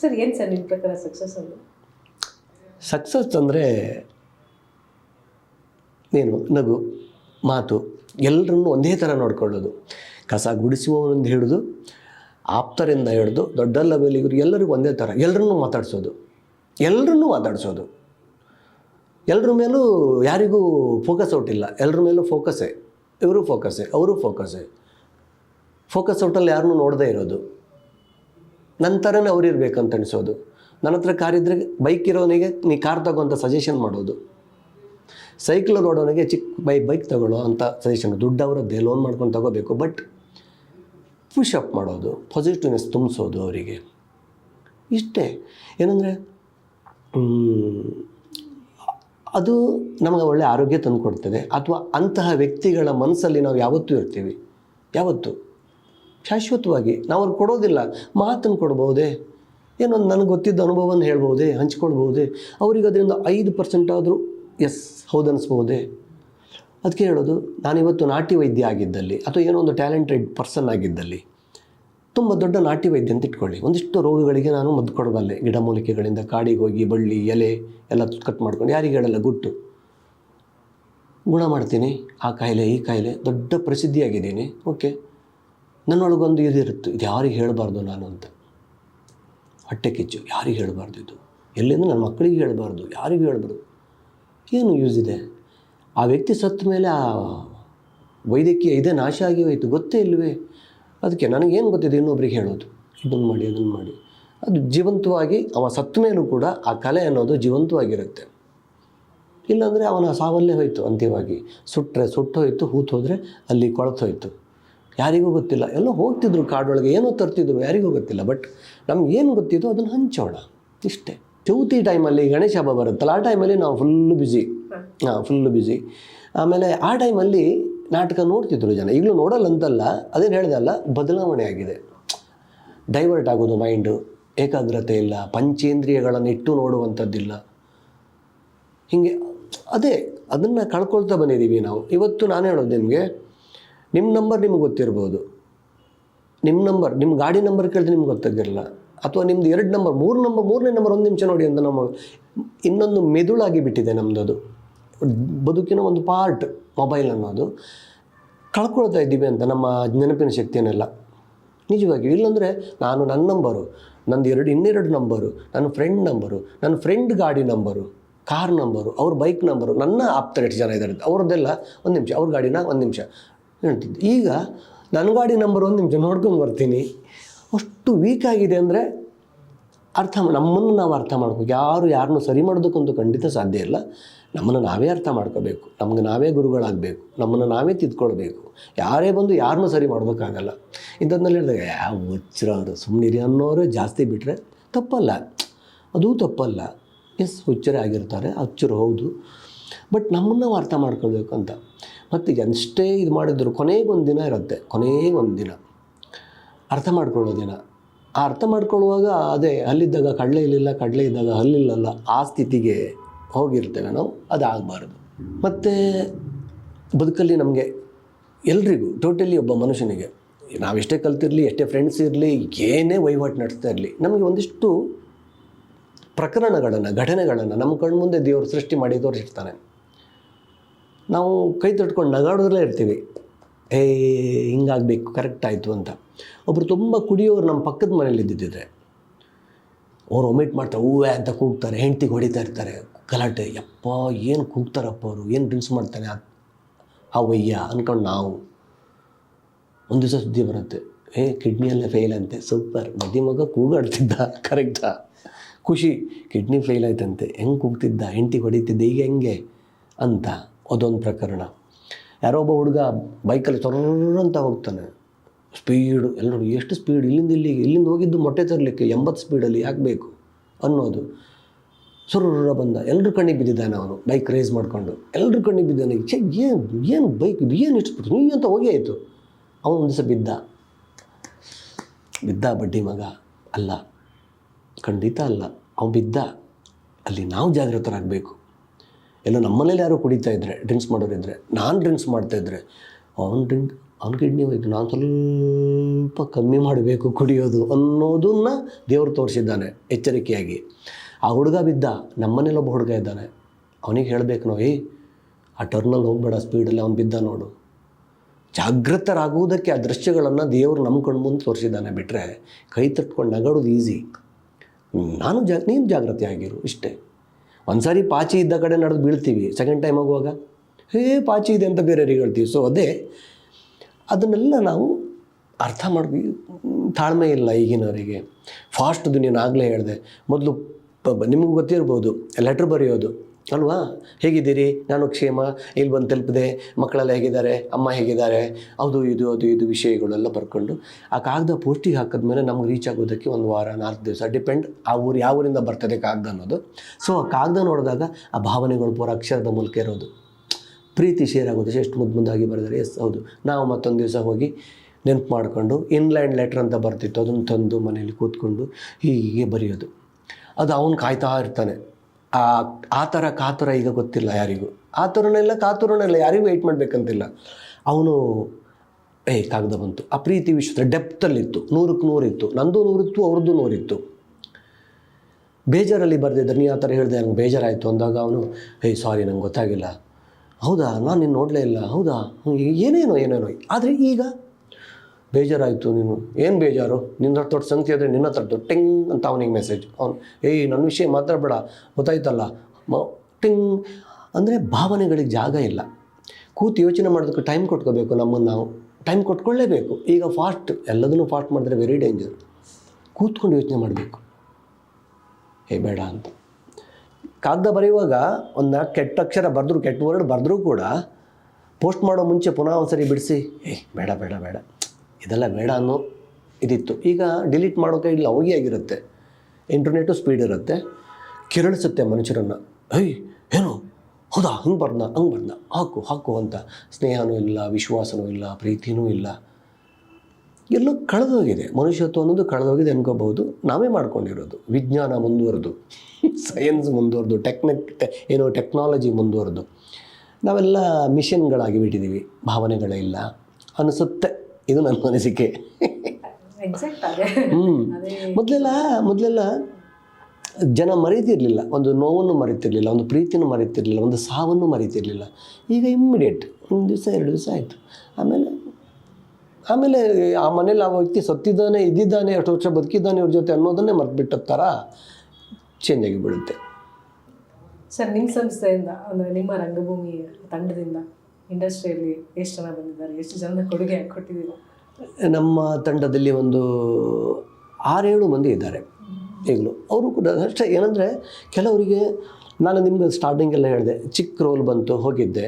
Sir, ಏನು sir ನಿಮ್ಮ ಪ್ರಕಾರ ಸಕ್ಸಸ್ ಅಂದರೆ ಸಕ್ಸಸ್ ಅಂದರೆ ಏನು ನಗು, ಮಾತು ಎಲ್ಲರನ್ನು ಒಂದೇ ಥರ ನೋಡ್ಕೊಳ್ಳೋದು. ಕಸ ಗುಡಿಸುವವರಿಂದ ಹಿಡಿದು, ಆಪ್ತರಿಂದ ಹಿಡಿದು, ದೊಡ್ಡ ಲೆವೆಲಿಗರು ಎಲ್ಲರಿಗೂ ಒಂದೇ ಥರ ಎಲ್ಲರನ್ನೂ ಮಾತಾಡಿಸೋದು. ಎಲ್ಲರನ್ನೂ ಮಾತಾಡಿಸೋದು. ಎಲ್ಲರ ಮೇಲೂ ಯಾರಿಗೂ ಫೋಕಸ್ ಔಟ್ ಇಲ್ಲ. ಎಲ್ಲರ ಮೇಲೂ ಫೋಕಸ್ಸೇ ಇವರು ಫೋಕಸ್ಸೇ ಅವರು ಫೋಕಸ್ಸೇ ಫೋಕಸ್ ಔಟಲ್ಲಿ ಯಾರನ್ನೂ ನೋಡದೇ ಇರೋದು. ನನ್ನ ಥರನೇ ಅವ್ರು ಅನಿಸೋದು. ನನ್ನ ಹತ್ರ ಕಾರ್ ಇದ್ದರೆ ಬೈಕ್ ಇರೋನಿಗೆ ನೀ ಕಾರ್ ತಗೋ ಅಂತ ಸಜೆಷನ್ ಮಾಡೋದು. ಸೈಕಲ್ ನೋಡೋನಿಗೆ ಚಿಕ್ಕ ಬೈ ಬೈಕ್ ತಗೊಳ್ಳೋ ಅಂತ ಸಜೆಷನ್ ದುಡ್ಡು ಅವರದ್ದೇ ಲೋನ್ ಮಾಡ್ಕೊಂಡು ತಗೋಬೇಕು ಬಟ್ ಪುಷ್ ಅಪ್ ಮಾಡೋದು ಪಾಸಿಟಿವ್ನೆಸ್ ತುಂಬಿಸೋದು ಅವರಿಗೆ. ಇಷ್ಟೇ. ಏನಂದರೆ ಅದು ನಮಗೆ ಒಳ್ಳೆಯ ಆರೋಗ್ಯ ತಂದುಕೊಡ್ತದೆ. ಅಥವಾ ಅಂತಹ ವ್ಯಕ್ತಿಗಳ ಮನಸ್ಸಲ್ಲಿ ನಾವು ಯಾವತ್ತೂ ಇರ್ತೀವಿ. ಯಾವತ್ತೂ? ಶಾಶ್ವತವಾಗಿ ನಾವು ಅವ್ರಿಗೆ ಕೊಡೋದಿಲ್ಲ, ಮಾತನ್ನು ಕೊಡ್ಬೋದೇ ಏನೊಂದು ನನಗೆ ಗೊತ್ತಿದ್ದ ಅನುಭವವನ್ನು ಹೇಳ್ಬೋದೇ ಹಂಚ್ಕೊಳ್ಬೋದೇ ಅವ್ರಿಗೆ ಅದರಿಂದ ಐದು ಪರ್ಸೆಂಟ್ ಆದರೂ ಎಸ್ ಹೌದನ್ನಿಸ್ಬೋದೇ ಅದಕ್ಕೆ ಹೇಳೋದು, ನಾನಿವತ್ತು ನಾಟಿ ವೈದ್ಯ ಆಗಿದ್ದಲ್ಲಿ, ಅಥವಾ ಏನೋ ಒಂದು ಟ್ಯಾಲೆಂಟೆಡ್ ಪರ್ಸನ್ ಆಗಿದ್ದಲ್ಲಿ, ತುಂಬ ದೊಡ್ಡ ನಾಟಿ ವೈದ್ಯ ಅಂತ ಇಟ್ಕೊಳ್ಳಿ. ಒಂದಿಷ್ಟು ರೋಗಗಳಿಗೆ ನಾನು ಮದ್ದು ಕೊಡಬಲ್ಲೆ. ಗಿಡಮೂಲಿಕೆಗಳಿಂದ ಕಾಡಿಗೆ ಹೋಗಿ ಬಳ್ಳಿ, ಎಲೆ ಎಲ್ಲ ಕಟ್ ಮಾಡ್ಕೊಂಡು, ಯಾರಿಗೆ ಹೇಳಲ್ಲ, ಗುಟ್ಟು. ಗುಣ ಮಾಡ್ತೀನಿ, ಆ ಕಾಯಿಲೆ, ಈ ಕಾಯಿಲೆ, ದೊಡ್ಡ ಪ್ರಸಿದ್ಧಿಯಾಗಿದ್ದೀನಿ. ಓಕೆ ನನ್ನೊಳಗೊಂದು ಇದಿರುತ್ತೆ ಇದು ಯಾರಿಗೆ ಹೇಳಬಾರ್ದು ನಾನು ಅಂತ. ಹೊಟ್ಟೆ ಕಿಚ್ಚು. ಯಾರಿಗೆ ಹೇಳಬಾರ್ದು ಇದು? ಎಲ್ಲಿಂದ ನನ್ನ ಮಕ್ಕಳಿಗೆ ಹೇಳಬಾರ್ದು? ಯಾರಿಗೂ ಹೇಳಬಾರ್ದು? ಏನು ಯೂಸ್ ಇದೆ? ಆ ವ್ಯಕ್ತಿ ಸತ್ತ ಮೇಲೆ ಆ ವೈದ್ಯಕೀಯ ಇದೇ, ನಾಶ ಆಗಿ ಹೋಯಿತು, ಗೊತ್ತೇ ಇಲ್ಲವೇ ಅದಕ್ಕೆ ನನಗೇನು ಗೊತ್ತಿದೆ? ಇನ್ನೊಬ್ರಿಗೆ ಹೇಳೋದು. ಇದನ್ನು ಮಾಡಿ ಅದನ್ನು ಮಾಡಿ. ಅದು ಜೀವಂತವಾಗಿ ಅವ ಸತ್ತ ಮೇಲೂ ಕೂಡ ಆ ಕಲೆ ಅನ್ನೋದು ಜೀವಂತವಾಗಿರುತ್ತೆ. ಇಲ್ಲಾಂದರೆ ಅವನ ಸಾವಲ್ಲೇ ಹೋಯಿತು ಅಂತ್ಯವಾಗಿ. ಸುಟ್ಟರೆ ಸುಟ್ಟೋಯ್ತು ಹೂತು ಹೋದರೆ ಅಲ್ಲಿ ಕೊಳತೋಯ್ತು. ಯಾರಿಗೂ ಗೊತ್ತಿಲ್ಲ. ಎಲ್ಲೋ ಹೋಗ್ತಿದ್ರು ಕಾಡೊಳಗೆ, ಏನೋ ತರ್ತಿದ್ರು, ಯಾರಿಗೂ ಗೊತ್ತಿಲ್ಲ. ಬಟ್ ನಮ್ಗೆ ಏನು ಗೊತ್ತಿದ್ದು ಅದನ್ನು ಹಂಚೋಣ. ಇಷ್ಟೇ. ಚೌತಿ ಟೈಮಲ್ಲಿ ಗಣೇಶ ಹಬ್ಬ ಬರುತ್ತಲ್ಲ, ಆ ಟೈಮಲ್ಲಿ ನಾವು ಫುಲ್ಲು ಬ್ಯುಸಿ ಹಾಂ ಫುಲ್ಲು ಬ್ಯುಸಿ ಆಮೇಲೆ ಆ ಟೈಮಲ್ಲಿ ನಾಟಕ ನೋಡ್ತಿದ್ರು ಜನ. ಈಗಲೂ ನೋಡಲ್ಲ ಅಂತಲ್ಲ ಅದೇನು ಹೇಳ್ದಲ್ಲ ಬದಲಾವಣೆ ಆಗಿದೆ. ಡೈವರ್ಟ್ ಆಗೋದು ಮೈಂಡು ಏಕಾಗ್ರತೆ ಇಲ್ಲ. ಪಂಚೇಂದ್ರಿಯಗಳನ್ನು ಇಟ್ಟು ನೋಡುವಂಥದ್ದಿಲ್ಲ. ಹೀಗೆ, ಅದೇ, ಅದನ್ನು ಕಳ್ಕೊಳ್ತಾ ಬಂದಿದ್ದೀವಿ ನಾವು. ಇವತ್ತು ನಾನು ಹೇಳೋದು ನಿಮಗೆ ನಿಮ್ಮ ನಂಬರ್ ನಿಮ್ಗೆ ಗೊತ್ತಿರ್ಬೋದು. ನಿಮ್ಮ ನಂಬರ್ ನಿಮ್ಮ ಗಾಡಿ ನಂಬರ್ ಕೇಳಿದ್ರೆ ನಿಮ್ಗೆ ಗೊತ್ತಾಗಿರಲ್ಲ. ಅಥವಾ ನಿಮ್ಮದು ಎರಡು ನಂಬರ್ ಮೂರು ನಂಬರ್ ಮೂರನೇ ನಂಬರ್ ಒಂದು ನಿಮಿಷ ನೋಡಿ ಅಂತ ನಮ್ಮ ಇನ್ನೊಂದು ಮೆದುಳಾಗಿ ಬಿಟ್ಟಿದೆ ನಮ್ಮದು ಬದುಕಿನ ಒಂದು ಪಾರ್ಟ್ ಮೊಬೈಲ್ ಅನ್ನೋದು. ಕಳ್ಕೊಳ್ತಾ ಇದ್ದೀವಿ ಅಂತ ನಮ್ಮ ನೆನಪಿನ ಶಕ್ತಿಯನ್ನೆಲ್ಲ. ನಿಜವಾಗಿ, ಇಲ್ಲಾಂದರೆ ನಾನು ನನ್ನ ನಂಬರು ನಂದು ಎರಡು, ಇನ್ನೆರಡು ನಂಬರು ನನ್ನ ಫ್ರೆಂಡ್ ನಂಬರು ನನ್ನ ಫ್ರೆಂಡ್ ಗಾಡಿ ನಂಬರು ಕಾರ್ ನಂಬರು ಅವ್ರ ಬೈಕ್ ನಂಬರು ನನ್ನ ಆಪ್ತರ ಜನ ಇದ್ದಾರೆ. ಅವ್ರದ್ದೆಲ್ಲ ಒಂದು ನಿಮಿಷ, ಅವ್ರ ಗಾಡಿನ ಒಂದು ನಿಮಿಷ. ಹೇಳ್ತಿದ್ದೆ. ಈಗ ನನ್ನ ಗಾಡಿ ನಂಬರ್ ಒಂದು ನಿಮಿಷ ನೋಡ್ಕೊಂಡು ಬರ್ತೀನಿ. ಅಷ್ಟು ವೀಕ್ ಆಗಿದೆ ಅಂದರೆ ಅರ್ಥ ನಮ್ಮನ್ನು ನಾವು ಅರ್ಥ ಮಾಡ್ಬೇಕು ಯಾರು ಯಾರನ್ನೂ ಸರಿ ಮಾಡೋದಕ್ಕಂತೂ ಖಂಡಿತ ಸಾಧ್ಯ ಇಲ್ಲ. ನಮ್ಮನ್ನು ನಾವೇ ಅರ್ಥ ಮಾಡ್ಕೋಬೇಕು. ನಮ್ಗೆ ನಾವೇ ಗುರುಗಳಾಗಬೇಕು. ನಮ್ಮನ್ನು ನಾವೇ ತಿದ್ಕೊಳ್ಬೇಕು. ಯಾರೇ ಬಂದು ಯಾರನ್ನೂ ಸರಿ ಮಾಡೋದಕ್ಕಾಗಲ್ಲ ಇಂಥದ್ನಲ್ಲಿ ಹೇಳಿದಾಗ ಯಾವ ಹುಚ್ಚರವರು ಸುಮ್ಮನಿರಿ ಅನ್ನೋರು ಜಾಸ್ತಿ ಬಿಟ್ಟರೆ ತಪ್ಪಲ್ಲ. ಅದೂ ತಪ್ಪಲ್ಲ. ಎಸ್, ಹುಚ್ಚರೇ ಆಗಿರ್ತಾರೆ. ಹುಚ್ಚರು ಹೌದು. ಬಟ್ ನಮ್ಮನ್ನು ಅರ್ಥ ಮಾಡ್ಕೊಳ್ಬೇಕು ಅಂತ. ಮತ್ತು ಎಷ್ಟೇ ಇದು ಮಾಡಿದ್ರು ಕೊನೆಗೊಂದು ದಿನ ಇರುತ್ತೆ. ಕೊನೆಗೊಂದು ದಿನ. ಅರ್ಥ ಮಾಡ್ಕೊಳ್ಳೋ ದಿನ. ಆ ಅರ್ಥ ಮಾಡ್ಕೊಳ್ಳುವಾಗ ಅದೇ ಅಲ್ಲಿದ್ದಾಗ ಕಡಲೆ ಇಲ್ಲಿಲ್ಲ, ಕಡಲೆ ಇದ್ದಾಗ ಅಲ್ಲಿಲ್ಲಲ್ಲ, ಆ ಸ್ಥಿತಿಗೆ ಹೋಗಿರ್ತೇವೆ ನಾವು. ಅದಾಗಬಾರ್ದು. ಮತ್ತು ಬದುಕಲ್ಲಿ ನಮಗೆ ಎಲ್ರಿಗೂ ಟೋಟಲಿ ಒಬ್ಬ ಮನುಷ್ಯನಿಗೆ, ನಾವೆಷ್ಟೇ ಕಲ್ತಿರಲಿ, ಎಷ್ಟೇ ಫ್ರೆಂಡ್ಸ್ ಇರಲಿ, ಏನೇ ವಹಿವಾಟು ನಡೆಸ್ತಾ ಇರಲಿ, ನಮಗೆ ಒಂದಿಷ್ಟು ಪ್ರಕರಣಗಳನ್ನು, ಘಟನೆಗಳನ್ನು ನಮ್ಮ ಕಣ್ಮುಂದೆ ದೇವರು ಸೃಷ್ಟಿ ಮಾಡಿ ತೋರಿಸಿರ್ತಾನೆ. ನಾವು ಕೈ ತಟ್ಕೊಂಡು ನಗಾಡೋದ್ರಲ್ಲೇ ಇರ್ತೀವಿ. ಏ, ಹಿಂಗಾಗಬೇಕು ಕರೆಕ್ಟ್ ಆಯಿತು ಅಂತ. ಒಬ್ಬರು ತುಂಬ ಕುಡಿಯೋರು ನಮ್ಮ ಪಕ್ಕದ ಮನೇಲಿ ಇದ್ದಿದ್ದಿದ್ರೆ ಅವ್ರು ಒಮಿಟ್ ಮಾಡ್ತಾರೆ ಹೂವೆ ಅಂತ ಕೂಗ್ತಾರೆ, ಹೆಂಡ್ತಿಗೆ ಹೊಡಿತಾ ಇರ್ತಾರೆ. ಗಲಾಟೆ, ಯಪ್ಪ, ಏನು ಕೂಗ್ತಾರಪ್ಪ ಅವರು, ಏನು ಡ್ರಿಂಕ್ಸ್ ಮಾಡ್ತಾನೆ ಆ- ವಯ್ಯ ಅಂದ್ಕೊಂಡು ನಾವು. ಒಂದು ದಿವಸ ಸುದ್ದಿ ಬರುತ್ತೆ, ಏ, ಕಿಡ್ನಿಯಲ್ಲೇ ಫೇಲ್ ಅಂತೆ, ಸೂಪರ್ ಮದಿ ಮಗ ಕೂಗಾಡ್ತಿದ್ದ ಕರೆಕ್ಟಾ ಖುಷಿ, ಕಿಡ್ನಿ ಫೇಲ್ ಆಯ್ತಂತೆ, ಹೆಂಗೆ ಕೂಗ್ತಿದ್ದ, ಹೆಂಡ್ತಿ ಹೊಡಿತಿದ್ದೆ, ಈಗ ಹೆಂಗೆ? ಅಂತ ಅದೊಂದು ಪ್ರಕರಣ. ಯಾರೋ ಒಬ್ಬ ಹುಡುಗ ಬೈಕಲ್ಲಿ ಅಂತ ಹೋಗ್ತಾನೆ. ಸ್ಪೀಡು ಎಲ್ಲರೂ ಎಷ್ಟು ಸ್ಪೀಡ್ ಇಲ್ಲಿಂದ ಇಲ್ಲಿಗೆ, ಇಲ್ಲಿಂದ ಹೋಗಿದ್ದು ಮೊಟ್ಟೆ ತರಲಿಕ್ಕೆ ಎಂಬತ್ತು ಸ್ಪೀಡಲ್ಲಿ ಯಾಕೆ ಬೇಕು ಅನ್ನೋದು. ಸುರ್ರ ಬಂದ ಎಲ್ಲರೂ ಕಣ್ಣಿಗೆ ಬಿದ್ದಿದ್ದಾನೆ ಅವನು ಬೈಕ್ ರೇಸ್ ಮಾಡಿಕೊಂಡು. ಎಲ್ಲರೂ ಕಣ್ಣಿಗೆ ಬಿದ್ದಾನೆ ಚೆ ಏನು ಏನು ಬೈಕ್ ಏನು ಇಷ್ಟು ನೀ ಅಂತ ಹೋಗಿ ಆಯಿತು. ಅವನು ಒಂದು ದಿವಸ ಬಿದ್ದ. ಬಿದ್ದ ಬಡ್ಡಿ ಮಗ, ಅಲ್ಲ. ಖಂಡಿತ ಅಲ್ಲ. ಅವನು ಬಿದ್ದ, ಅಲ್ಲಿ ನಾವು ಜಾಗೃತರಾಗಬೇಕು ಎಲ್ಲ ನಮ್ಮನೇಲಿ ಯಾರೋ ಕುಡಿತಾ ಇದ್ದರೆ ಡ್ರಿಂಕ್ಸ್ ಮಾಡೋರಿದ್ರೆ ನಾನು ಡ್ರಿಂಕ್ಸ್ ಮಾಡ್ತಾಯಿದ್ರೆ ಅವ್ನು ಡ್ರಿಂಕ್ ಅವ್ನ ಕಿಡ್ನಿ ಹೋಯ್ತು, ನಾನು ಸ್ವಲ್ಪ ಕಮ್ಮಿ ಮಾಡಬೇಕು ಕುಡಿಯೋದು ಅನ್ನೋದನ್ನ ದೇವರು ತೋರಿಸಿದ್ದಾನೆ, ಎಚ್ಚರಿಕೆಯಾಗಿ. ಆ ಹುಡುಗ ಬಿದ್ದ, ನಮ್ಮನೇಲಿ ಒಬ್ಬ ಹುಡುಗ ಇದ್ದಾನೆ. ಅವನಿಗೆ ಹೇಳಬೇಕು ನಾವು, ಏಯ್, ಆ ಟರ್ನಲ್ಲಿ ಹೋಗಬೇಡ, ಸ್ಪೀಡಲ್ಲಿ ಅವ್ನು ಬಿದ್ದ ನೋಡು. ಜಾಗೃತರಾಗುವುದಕ್ಕೆ ಆ ದೃಶ್ಯಗಳನ್ನು ದೇವರು ನಮ್ಮ ಕಣ್ಮುಂದೆ ತೋರಿಸಿದ್ದಾನೆ ಬಿಟ್ಟರೆ ಕೈ ತಟ್ಕೊಂಡು ನಗಡೋದು ಈಸಿ ನಾನು ಜಾ, ನೀನು ಜಾಗೃತಿ ಆಗಿರು, ಇಷ್ಟೇ. ಒಂದು ಸಾರಿ ಪಾಚಿ ಇದ್ದ ಕಡೆ ನಡೆದು ಬೀಳ್ತೀವಿ ಸೆಕೆಂಡ್ ಟೈಮ್ ಆಗುವಾಗ. ಹೇ, ಪಾಚಿ ಇದೆ ಅಂತ ಬೇರೆಯವ್ರಿಗೆ ಹೇಳ್ತೀವಿ. ಸೊ ಅದೇ, ಅದನ್ನೆಲ್ಲ ನಾವು ಅರ್ಥ ಮಾಡ್ಬಿ ತಾಳ್ಮೆ ಇಲ್ಲ ಈಗಿನವರಿಗೆ. ಫಾಸ್ಟ್ ದುನಿಯನ್ನು ಆಗಲೇ ಹೇಳಿದೆ. ಮೊದಲು ನಿಮಗೆ ಗೊತ್ತಿರ್ಬೋದು ಲೆಟ್ರ್ ಬರೆಯೋದು. ಅಲ್ವಾ? ಹೇಗಿದ್ದೀರಿ? ನಾನು ಕ್ಷೇಮ. ಇಲ್ಲಿ ಬಂದು ತಲುಪಿದೆ. ಮಕ್ಕಳೆಲ್ಲ ಹೇಗಿದ್ದಾರೆ? ಅಮ್ಮ ಹೇಗಿದ್ದಾರೆ? ಅದು, ಇದು ಅದು, ಇದು ವಿಷಯಗಳೆಲ್ಲ ಬರ್ಕೊಂಡು ಆ ಕಾಗದ ಪೋಸ್ಟಿಗೆ ಹಾಕಿದ್ಮೇಲೆ ನಮ್ಗೆ ರೀಚ್ ಆಗೋದಕ್ಕೆ ಒಂದು ವಾರ, ನಾಲ್ಕು ದಿವಸ. ಡಿಪೆಂಡ್ ಆ ಊರು ಯಾವ ಊರಿಂದ ಬರ್ತದೆ ಕಾಗದ ಅನ್ನೋದು. ಸೊ ಆ ಕಾಗದ ನೋಡಿದಾಗ ಆ ಭಾವನೆಗಳು ಪೂರ ಅಕ್ಷರದ ಮೂಲಕ ಇರೋದು. ಪ್ರೀತಿ ಶೇರ್ ಆಗೋದು. ಎಷ್ಟು ಮುದ್ದು ಮುದ್ದಾಗಿ ಬರೆದರೆ, ಎಸ್, ಹೌದು. ನಾವು ಮತ್ತೊಂದು ದಿವಸ ಹೋಗಿ ನೆನಪು ಮಾಡಿಕೊಂಡು ಇನ್ಲ್ಯಾಂಡ್ ಲೆಟ್ರ್ ಅಂತ ಬರ್ತಿತ್ತು. ಅದನ್ನು ತಂದು ಮನೇಲಿ ಕೂತ್ಕೊಂಡು ಹೀಗೆ ಬರೆಯೋದು. ಅದು ಅವನು ಕಾಯ್ತಾ ಇರ್ತಾನೆ. ಆ ಥರ ಕಾತುರ ಈಗ ಗೊತ್ತಿಲ್ಲ ಯಾರಿಗೂ. ಆ ಥರನೆಲ್ಲ ಕಾತುರನೆಲ್ಲ ಯಾರಿಗೂ ವೆಯ್ಟ್ ಮಾಡಬೇಕಂತಿಲ್ಲ. ಅವನು, ಏ, ಕಾಗದ ಬಂತು. ಆ ಪ್ರೀತಿ ವಿಶ್ವದ ಡೆಪ್ತಲ್ಲಿತ್ತು ನೂರಕ್ಕೆ ನೂರಿತ್ತು ನಂದು ನೂರಿತ್ತು ಅವ್ರದ್ದು ನೂರಿತ್ತು ಬೇಜಾರಲ್ಲಿ ಬರೆದಿದ್ದರು ನೀ ಆ ಥರ ಹೇಳಿದೆ, ನಂಗೆ ಬೇಜಾರಾಯಿತು ಅಂದಾಗ ಅವನು ಏಯ್ ಸಾರಿ ನಂಗೆ ಗೊತ್ತಾಗಿಲ್ಲ. ಹೌದಾ? ನಾನು ನಿನ್ನ ನೋಡಲೇ ಇಲ್ಲ. ಹೌದಾ? ಏನೇನೋ ಏನೇನೋ. ಆದರೆ ಈಗ ಬೇಜಾರಾಯಿತು ನೀನು. ಏನು ಬೇಜಾರು? ನಿನ್ನ ಹತ್ರ ದೊಡ್ಡ ಸಂಗತಿ ಆದರೆ ನಿನ್ನ ಹತ್ರ ದೊಡ್ಡ ಟಿಂಗ್ ಅಂತ ಅವನಿಗೆ ಮೆಸೇಜ್ ಅವ್ನು, ಏಯ್ ನನ್ನ ವಿಷಯ ಮಾತಾಡಬೇಡ. ಗೊತ್ತಾಯ್ತಲ್ಲ? ಮ, ಟಿಂಗ್. ಅಂದರೆ ಭಾವನೆಗಳಿಗೆ ಜಾಗ ಇಲ್ಲ. ಕೂತು ಯೋಚನೆ ಮಾಡೋದಕ್ಕೆ ಟೈಮ್ ಕೊಟ್ಕೋಬೇಕು ನಮ್ಮನ್ನು ನಾವು. ಟೈಮ್ ಕೊಟ್ಕೊಳ್ಳೇಬೇಕು. ಈಗ ಫಾಸ್ಟ್ ಎಲ್ಲದನ್ನೂ ಫಾಸ್ಟ್ ಮಾಡಿದ್ರೆ ವೆರಿ ಡೇಂಜರ್ ಕೂತ್ಕೊಂಡು ಯೋಚನೆ ಮಾಡಬೇಕು. ಏ, ಬೇಡ ಅಂತ. ಕಾಗದ ಬರೆಯುವಾಗ ಒಂದು ಕೆಟ್ಟ ಅಕ್ಷರ ಬರೆದ್ರು, ಕೆಟ್ಟ ವರ್ಡ್ ಬರೆದ್ರೂ ಕೂಡ ಪೋಸ್ಟ್ ಮಾಡೋ ಮುಂಚೆ ಪುನಃ ಒಂದ್ಸರಿ ಬಿಡಿಸಿ, ಏ, ಬೇಡ ಬೇಡ ಬೇಡ. ಇದೆಲ್ಲ ಬೇಡ ಅನ್ನೋ ಇದಿತ್ತು. ಈಗ ಡಿಲೀಟ್ ಮಾಡೋಕೆ ಇಲ್ಲ ಹೋಗಿ ಆಗಿರುತ್ತೆ. ಇಂಟರ್ನೆಟು ಸ್ಪೀಡ್ ಇರುತ್ತೆ. ಕಿರಳಿಸುತ್ತೆ ಮನುಷ್ಯರನ್ನು. ಏಯ್, ಏನು? ಹೌದಾ? ಹಂಗೆ ಬರ್ದ ಹಂಗೆ ಬರ್ದ ಹಾಕು ಹಾಕು ಅಂತ. ಸ್ನೇಹನೂ ಇಲ್ಲ, ವಿಶ್ವಾಸನೂ ಇಲ್ಲ, ಪ್ರೀತಿನೂ ಇಲ್ಲ. ಎಲ್ಲ ಕಳೆದೋಗಿದೆ. ಮನುಷ್ಯತ್ವ ಅನ್ನೋದು ಕಳೆದೋಗಿದೆ ಅನ್ಕೋಬಹುದು. ನಾವೇ ಮಾಡ್ಕೊಂಡಿರೋದು. ವಿಜ್ಞಾನ ಮುಂದುವರೆದು. ಸೈನ್ಸ್ ಮುಂದುವರೆದು. ಟೆಕ್ನಿಕ್ ಏನು ಟೆಕ್ನಾಲಜಿ ಮುಂದುವರೆದು. ನಾವೆಲ್ಲ ಮಿಷನ್ಗಳಾಗಿ ಬಿಟ್ಟಿದ್ದೀವಿ. ಭಾವನೆಗಳೇ ಇಲ್ಲ. ಅನಿಸುತ್ತೆ. ಇದು ನನ್ನ ಅನಿಸಿಕೆ. ಹ್ಞೂ ಮೊದಲೆಲ್ಲ ಮೊದಲೆಲ್ಲ ಜನ ಮರೀತಿರ್ಲಿಲ್ಲ. ಒಂದು ನೋವನ್ನು ಮರೀತಿರ್ಲಿಲ್ಲ ಒಂದು ಪ್ರೀತಿನೂ ಮರೀತಿರ್ಲಿಲ್ಲ ಒಂದು ಸಾವನ್ನು ಮರೀತಿರ್ಲಿಲ್ಲ. ಈಗ ಇಮ್ಮಿಡಿಯೇಟ್ ಒಂದು ದಿವಸ ಎರಡು ದಿವಸ ಆಯಿತು. ಆಮೇಲೆ ಆಮೇಲೆ ಆ ಮನೇಲಿ ಆ ವ್ಯಕ್ತಿ ಸತ್ತಿದ್ದಾನೆ ಇದ್ದಿದ್ದಾನೆ ಎಷ್ಟು ವರ್ಷ ಬದುಕಿದ್ದಾನೆ ಇವ್ರ ಜೊತೆ ಅನ್ನೋದನ್ನೇ ಮರೆತುಬಿಟ್ಟ ಥರ ಚೇಂಜ್ ಆಗಿ ಬಿಡುತ್ತೆ ಸರ್ ನಿಮ್ಮ ಸಂಸ್ಥೆಯಿಂದ ಅಂದರೆ ನಿಮ್ಮ ರಂಗಭೂಮಿ ತಂಡದಿಂದ ಇಂಡಸ್ಟ್ರಿಯಲ್ಲಿ ಎಷ್ಟು ಜನ ಬಂದಿದ್ದಾರೆ? ಎಷ್ಟು ಜನ ಕೊಡುಗೆ ಕೊಟ್ಟಿದ್ದೀರಾ? ನಮ್ಮ ತಂಡದಲ್ಲಿ ಒಂದು ಆರೇಳು ಮಂದಿ ಇದ್ದಾರೆ ಈಗಲೂ. ಅವರು ಕೂಡ ಅಷ್ಟೇ, ಏನಂದರೆ ಕೆಲವರಿಗೆ ನಾನು ನಿಮ್ಗೆ ಸ್ಟಾರ್ಟಿಂಗೆಲ್ಲ ಹೇಳಿದೆ, ಚಿಕ್ಕ ರೋಲ್ ಬಂತು, ಹೋಗಿದ್ದೆ.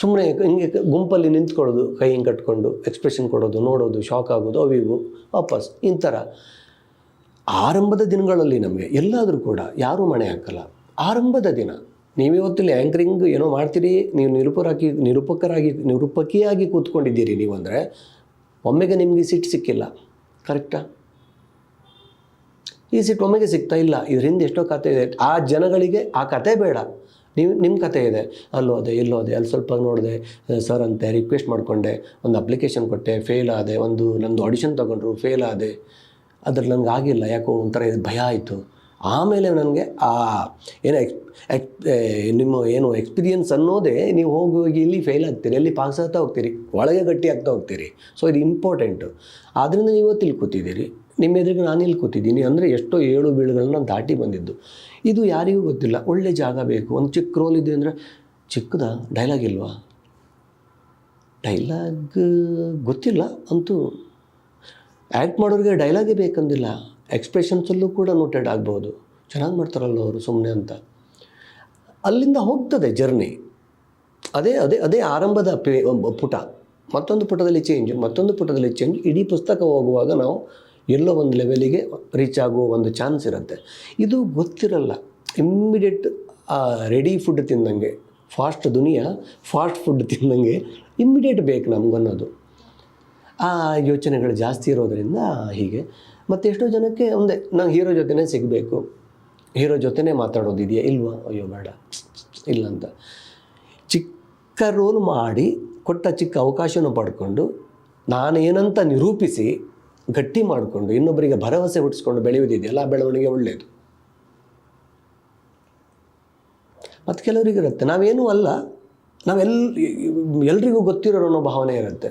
ಸುಮ್ಮನೆ ಹಿಂಗೆ ಗುಂಪಲ್ಲಿ ನಿಂತ್ಕೊಳ್ಳೋದು, ಕೈ ಹಿಂಗೆ ಕಟ್ಕೊಂಡು ಎಕ್ಸ್ಪ್ರೆಷನ್ ಕೊಡೋದು, ನೋಡೋದು ಶಾಕ್ ಆಗೋದು ಅವಿವು ವಾಪಸ್, ಇಂಥರ. ಆರಂಭದ ದಿನಗಳಲ್ಲಿ ನಮಗೆ, ಎಲ್ಲಾದರೂ ಕೂಡ ಯಾರೂ ಮಣೆ ಹಾಕಲ್ಲ. ಆರಂಭದ ದಿನ. ನೀವಿವತ್ತಿಲ್ಲಿ ಆ್ಯಂಕರಿಂಗ್ ಏನೋ ಮಾಡ್ತೀರಿ, ನೀವು ನಿರೂಪರಾಗಿ, ನಿರೂಪಕರಾಗಿ, ನಿರೂಪಕಿಯಾಗಿ ಕೂತ್ಕೊಂಡಿದ್ದೀರಿ ನೀವು ಅಂದರೆ ಒಮ್ಮೆಗೆ ನಿಮಗೆ ಸಿಟ್ಟು ಸಿಕ್ಕಿಲ್ಲ. ಕರೆಕ್ಟಾ ಈ ಸಿಟ್ಟು ಒಮ್ಮೆಗೆ ಸಿಗ್ತಾ ಇಲ್ಲ. ಇದರಿಂದ ಎಷ್ಟೋ ಕತೆ ಇದೆ. ಆ ಜನಗಳಿಗೆ ಆ ಕತೆ ಬೇಡ. ನೀವು ನಿಮ್ಮ ಕತೆ ಇದೆ. ಅಲ್ಲೋದೆ, ಇಲ್ಲೋದೆ, ಅಲ್ಲಿ ಸ್ವಲ್ಪ ನೋಡಿದೆ ಸರ್ ಅಂತೆ ರಿಕ್ವೆಸ್ಟ್ ಮಾಡಿಕೊಂಡೆ, ಒಂದು ಅಪ್ಲಿಕೇಶನ್ ಕೊಟ್ಟೆ ಫೇಲ್ ಆದೆ, ಒಂದು ನಂದು ಆಡಿಷನ್ ತೊಗೊಂಡ್ರು ಫೇಲ್ ಆದೆ. ಅದ್ರಲ್ಲಿ ನನಗೆ ಆಗಿಲ್ಲ. ಯಾಕೋ ಒಂಥರ ಭಯ ಆಯಿತು. ಆಮೇಲೆ ನನಗೆ ಆ ಏನೋ ಎಕ್ಸ್ ಎಕ್ ನಿಮ್ಮ ಏನು ಎಕ್ಸ್ಪೀರಿಯನ್ಸ್ ಅನ್ನೋದೇ ನೀವು ಹೋಗಿ ಹೋಗಿ ಇಲ್ಲಿ ಫೇಲ್ ಆಗ್ತೀರಿ ಅಲ್ಲಿ ಪಾಸ್ ಆಗ್ತಾ ಹೋಗ್ತೀರಿ, ಒಳಗೆ ಗಟ್ಟಿ ಆಗ್ತಾ ಹೋಗ್ತೀರಿ. ಸೊ ಇದು ಇಂಪಾರ್ಟೆಂಟು ಆದ್ದರಿಂದ ನೀವು ಇಲ್ಲಿ ಕೂತಿದ್ದೀರಿ. ನಿಮ್ಮ ಎದುರಿಗೆ ನಾನು ಇಲ್ಲಿ ಕೂತಿದ್ದೀನಿ ಅಂದರೆ ಎಷ್ಟೋ ಏಳು ಬೀಳುಗಳನ್ನ ದಾಟಿ ಬಂದಿದ್ದು. ಇದು ಯಾರಿಗೂ ಗೊತ್ತಿಲ್ಲ. ಒಳ್ಳೆ ಜಾಗ ಬೇಕು. ಒಂದು ಚಿಕ್ಕ ರೋಲ್ ಇದೆ ಅಂದರೆ ಚಿಕ್ಕದ ಡೈಲಾಗ್ ಇಲ್ವಾ? ಡೈಲಾಗ್ ಗೊತ್ತಿಲ್ಲ ಅಂತೂ. ಆ್ಯಕ್ಟ್ ಮಾಡೋರಿಗೆ ಡೈಲಾಗೇ ಬೇಕಂದಿಲ್ಲ. ಎಕ್ಸ್ಪ್ರೆಷನ್ಸಲ್ಲೂ ಕೂಡ ನೋಟೆಡ್ ಆಗ್ಬೋದು. ಚೆನ್ನಾಗಿ ಮಾಡ್ತಾರಲ್ಲ ಅವರು ಸುಮ್ಮನೆ ಅಂತ. ಅಲ್ಲಿಂದ ಹೋಗ್ತದೆ ಜರ್ನಿ ಅದೇ ಅದೇ ಅದೇ ಆರಂಭದ ಪೇ, ಪುಟ. ಮತ್ತೊಂದು ಪುಟದಲ್ಲಿ ಚೇಂಜ್ ಮತ್ತೊಂದು ಪುಟದಲ್ಲಿ ಚೇಂಜ್ ಇಡೀ ಪುಸ್ತಕ ಹೋಗುವಾಗ ನಾವು ಎಲ್ಲೋ ಒಂದು ಲೆವೆಲಿಗೆ ರೀಚ್ ಆಗುವ ಒಂದು ಚಾನ್ಸ್ ಇರುತ್ತೆ. ಇದು ಗೊತ್ತಿರಲ್ಲ. ಇಮ್ಮಿಡಿಯೇಟ್ ರೆಡಿ ಫುಡ್ ತಿಂದಂಗೆ ಫಾಸ್ಟ್ ದುನಿಯಾ ಫಾಸ್ಟ್ ಫುಡ್ ತಿಂದಂಗೆ ಇಮ್ಮಿಡಿಯೇಟ್ ಬೇಕು ನಮಗನ್ನೋದು. ಆ ಯೋಚನೆಗಳು ಜಾಸ್ತಿ ಇರೋದರಿಂದ ಹೀಗೆ. ಮತ್ತು ಎಷ್ಟೋ ಜನಕ್ಕೆ ಒಂದೇ ನಾನು ಹೀರೋ ಜೊತೆನೇ ಸಿಗಬೇಕು. ಹೀರೋ ಜೊತೆನೇ ಮಾತಾಡೋದಿದೆಯಾ? ಇಲ್ವಾ? ಅಯ್ಯೋ, ಬೇಡ. ಇಲ್ಲ ಅಂತ ಚಿಕ್ಕ ರೋಲ್ ಮಾಡಿ ಕೊಟ್ಟ ಚಿಕ್ಕ ಅವಕಾಶನೂ ಪಡ್ಕೊಂಡು ಏನಂತ ನಿರೂಪಿಸಿ ಗಟ್ಟಿ ಮಾಡಿಕೊಂಡು ಇನ್ನೊಬ್ಬರಿಗೆ ಭರವಸೆ ಹುಟ್ಟಿಸ್ಕೊಂಡು ಬೆಳೆಯುವುದಿದೆಯಲ್ಲ, ಆ ಬೆಳವಣಿಗೆ ಒಳ್ಳೆಯದು ಮತ್ತು ಕೆಲವರಿಗಿರುತ್ತೆ ನಾವೇನೂ ಅಲ್ಲ. ನಾವೆಲ್, ಎಲ್ರಿಗೂ ಗೊತ್ತಿರೋರು ಅನ್ನೋ ಭಾವನೆ ಇರುತ್ತೆ.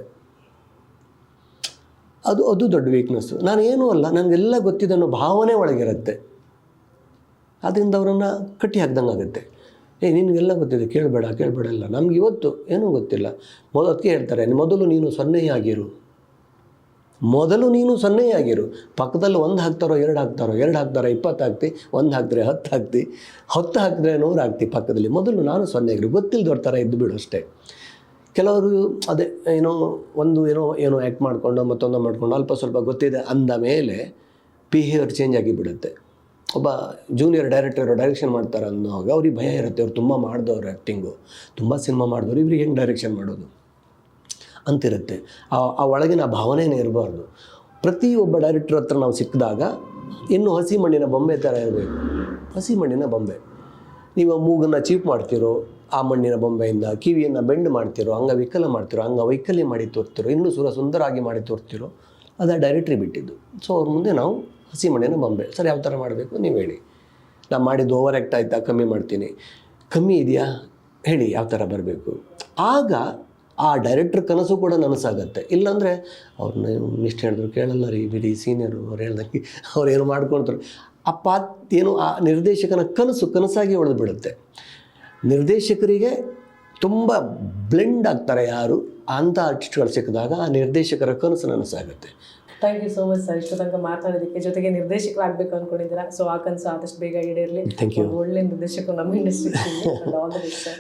ಅದು ಅದು ದೊಡ್ಡ ವೀಕ್ನೆಸ್ಸು ನಾನು ಏನೂ ಅಲ್ಲ ನನಗೆಲ್ಲ ಗೊತ್ತಿದೆ ಅನ್ನೋ ಭಾವನೆ ಒಳಗಿರುತ್ತೆ. ಆದ್ದರಿಂದ ಅವರನ್ನು ಕಟ್ಟಿ ಹಾಕ್ದಂಗೆ ಆಗುತ್ತೆ. ಏ, ನಿನಗೆಲ್ಲ ಗೊತ್ತಿದೆ, ಕೇಳಬೇಡ ಕೇಳಬೇಡ ಇಲ್ಲ ನಮ್ಗೆ ಇವತ್ತು ಏನೂ ಗೊತ್ತಿಲ್ಲ. ಮೊದಲು ಅದಕ್ಕೆ ಹೇಳ್ತಾರೆ, ಮೊದಲು ನೀನು ಸೊನ್ನೆಯಾಗಿರು ಮೊದಲು ನೀನು ಸೊನ್ನೆಯಾಗಿರು ಪಕ್ಕದಲ್ಲಿ ಒಂದು ಹಾಕ್ತಾರೋ ಎರಡು ಹಾಕ್ತಾರೋ ಎರಡು ಹಾಕ್ತಾರೋ ಇಪ್ಪತ್ತು ಹಾಕ್ತಿ, ಒಂದು ಹಾಕಿದ್ರೆ ಹತ್ತು ಹಾಕ್ತಿ, ಹತ್ತು ಹಾಕಿದ್ರೆ ನೂರು ಹಾಕ್ತಿ ಪಕ್ಕದಲ್ಲಿ. ಮೊದಲು ನಾನು ಸೊನ್ನೆಯಾಗಿರು. ಗೊತ್ತಿಲ್ಲದವ್ರ ಥರ ಇದ್ದು ಬಿಡು ಅಷ್ಟೇ. ಕೆಲವರು ಅದೇ, ಏನೋ ಒಂದು, ಏನೋ ಏನೋ ಆ್ಯಕ್ಟ್ ಮಾಡಿಕೊಂಡು, ಮತ್ತೊಂದು ಮಾಡಿಕೊಂಡು ಅಲ್ಪ ಸ್ವಲ್ಪ ಗೊತ್ತಿದೆ ಅಂದ ಮೇಲೆ ಬಿಹೇವಿಯರ್ ಚೇಂಜ್ ಆಗಿಬಿಡುತ್ತೆ. ಒಬ್ಬ ಜೂನಿಯರ್ ಡೈರೆಕ್ಟರ್ ಡೈರೆಕ್ಷನ್ ಮಾಡ್ತಾರೆ ಅನ್ನೋವಾಗ ಅವ್ರಿಗೆ ಭಯ ಇರುತ್ತೆ. ಅವ್ರು ತುಂಬ ಮಾಡಿದವ್ರು ಆ್ಯಕ್ಟಿಂಗು ತುಂಬ ಸಿನಿಮಾ ಮಾಡಿದವ್ರು. ಇವ್ರಿಗೆ ಹೆಂಗೆ ಡೈರೆಕ್ಷನ್ ಮಾಡೋದು? ಅಂತಿರುತ್ತೆ. ಆ ಆ ಒಳಗಿನ ಭಾವನೆನೇ ಇರಬಾರ್ದು. ಪ್ರತಿಯೊಬ್ಬ ಡೈರೆಕ್ಟರ್ ಹತ್ರ ನಾವು ಸಿಕ್ಕಿದಾಗ ಇನ್ನು ಹಸಿ ಮಣ್ಣಿನ ಬೊಂಬೆ ಥರ ಇರಬೇಕು. ಹಸಿ ಮಣ್ಣಿನ ಬೊಂಬೆ. ನೀವು ಮೂಗನ್ನು ಚೀಪ್ ಮಾಡ್ತಿರೋ ಆ ಮಣ್ಣಿನ ಬೊಂಬೆಯಿಂದ ಕಿವಿಯನ್ನು ಬೆಂಡ್ ಮಾಡ್ತಿರೋ ಅಂಗವಿಕಲ ಮಾಡ್ತಿರೋ ಅಂಗವೈಕಲ್ಯ ಮಾಡಿ ತೋರ್ತಿರೋ, ಇನ್ನೂ ಸುರ ಸುಂದರವಾಗಿ ಮಾಡಿ ತೋರ್ತಿರೋ, ಅದು ಡೈರೆಕ್ಟ್ರಿ ಬಿಟ್ಟಿದ್ದು. ಸೊ ಅವ್ರ ಮುಂದೆ ನಾವು ಹಸಿ ಮಣ್ಣಿನ ಬೊಂಬೆ. ಸರ್, ಯಾವ ಥರ ಮಾಡಬೇಕು ನೀವು ಹೇಳಿ. ನಾನು ಮಾಡಿದ್ದು ಓವರ್ ಆ್ಯಕ್ಟ್ ಆಯಿತಾ? ಕಮ್ಮಿ ಮಾಡ್ತೀನಿ. ಕಮ್ಮಿ ಇದೆಯಾ? ಹೇಳಿ, ಯಾವ ಥರ ಬರಬೇಕು? ಆಗ ಆ ಡೈರೆಕ್ಟ್ರ್ ಕನಸು ಕೂಡ ನನಸಾಗತ್ತೆ. ಇಲ್ಲಾಂದರೆ ಅವ್ರನ್ನ ಇಷ್ಟು ಹೇಳಿದ್ರು ಕೇಳಲ್ಲ ರೀ, ಬಿಡಿ ಸೀನಿಯರು ಅವ್ರು ಹೇಳ್ದಂಗೆ. ಅವ್ರು ಏನು ಮಾಡ್ಕೊಳ್ತಾರೆ ಆ ಪಾತ್ ಏನು ಆ ನಿರ್ದೇಶಕನ ಕನಸು ಕನಸಾಗಿ ಉಳಿದು ಬಿಡುತ್ತೆ. ನಿರ್ದೇಶಕರಿಗೆ ತುಂಬ ಬ್ಲೆಂಡ್ ಆಗ್ತಾರೆ ಯಾರು ಅಂಥ ಆರ್ಟಿಸ್ಟ್ಗಳು ಸಿಕ್ಕಿದಾಗ ಆ ನಿರ್ದೇಶಕರ ಕನಸು ನನಸಾಗುತ್ತೆ. Thank you so much sir ಇಷ್ಟು ತನಕ ಮಾತಾಡೋದಕ್ಕೆ ಜೊತೆಗೆ ನಿರ್ದೇಶಕರಾಗಬೇಕು ಅಂದ್ಕೊಂಡಿದ್ದೀರಾ ಸೊ ಆ ಕನಸು ಆದಷ್ಟು ಬೇಗ ಈಡೇರಲಿ. ಥ್ಯಾಂಕ್ ಯು ಒಳ್ಳೆ ನಿರ್ದೇಶಕರು ನಮ್ಮ industry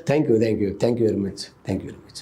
thank you thank you thank you very much thank you very much